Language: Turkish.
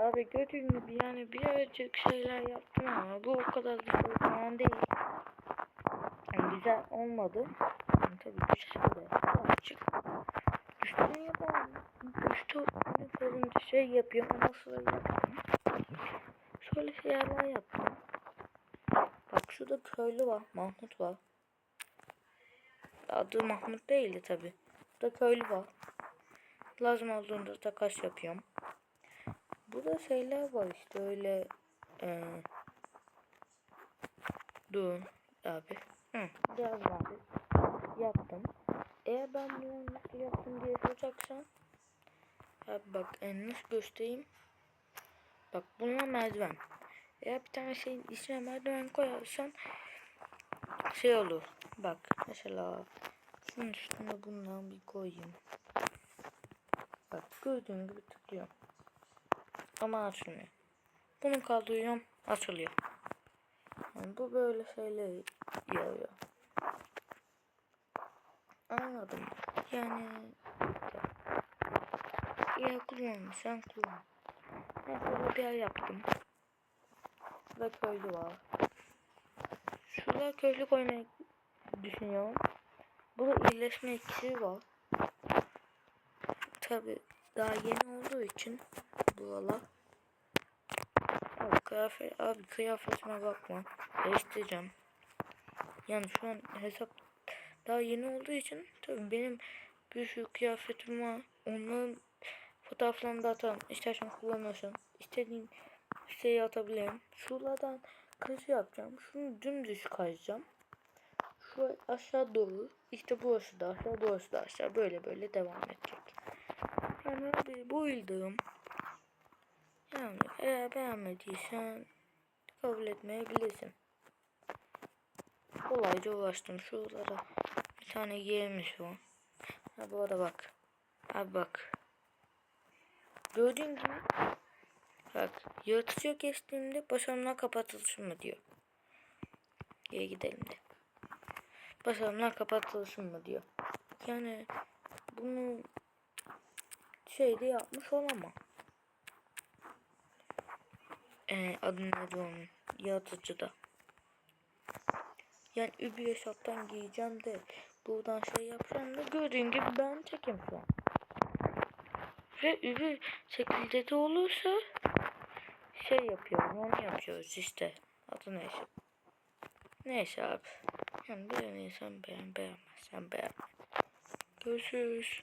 Abi gördüğün gibi yani birazcık şeyler yaptım ama bu o kadar da şey falan değil. Yani güzel olmadı. Yani tabii güzel de birazcık. Üstüne yapalım. Üstü yapalım şey yapıyorum ama sıra yapıyorum. Şöyle şeyler yaptım. Bak şurada köylü var. Mahmut var. Adı Mahmut değildi tabi. Burada köylü var. Lazım olduğunda takas yapıyorum. Burada şeyler var işte öyle ee, dur abi. Hı, biraz abi. Yaptım. Eğer ben bunu nasıl yaptım diye soracaksan abi bak e, nasıl göstereyim bak bunlar merdiven eğer bir tane şeyin içine merdiven koyarsan şey olur bak mesela şunun üstüne bundan bir koyayım bak gördüğün gibi tıklıyorum ama açılmıyor bunu kaldırıyorum açılıyor. Yani bu böyle şeyler yarıyor anladım. Yani ya kullanma sen kullan. Ben böyle bir yer yaptım. Ve köylü var. Şurada köylü koymayı düşünüyorum. Burada iyileşme iksiri var. Tabi daha yeni olduğu için buralar abi kıyafet abi kıyafetime bakma. Değiştireceğim. Yani şu an hesap daha yeni olduğu için tabi benim bir sürü kıyafetim var. Onların fotoğraflarını da atarım. İstersen kullanırsın istediğin şeyi atabilirim. Şuralardan kazı yapacağım. Şunu dümdüz kazacağım şu aşağı doğru işte burası da aşağı burası da aşağı. Böyle böyle devam edecek yani abi bu bildiğim yani eğer beğenmediysen kabul etmeyebilirsin. Kolayca ulaştım şuralara. Bir tane yerimiz var ha bu arada bak. Abi bak. Gördüğün gibi bak yaratıcı geçtiğimde başarımlar kapatılsın mı diyor. Geri gidelim de. Başarımlar kapatılsın mı diyor. Yani bunu şeyde yapmış olamam ee, adı neydi onun yaratıcıda yani Ubi hesaptan giyeceğim de buradan şey yapacağım da gördüğün gibi ben tekim şu an. Ve Ubi şekilde de olursa şey yapıyorum onu yapıyoruz işte. Adı neyse. Neyse abi. Yani beğenirsen beğen beğenmezsen beğenme. Görüşürüz.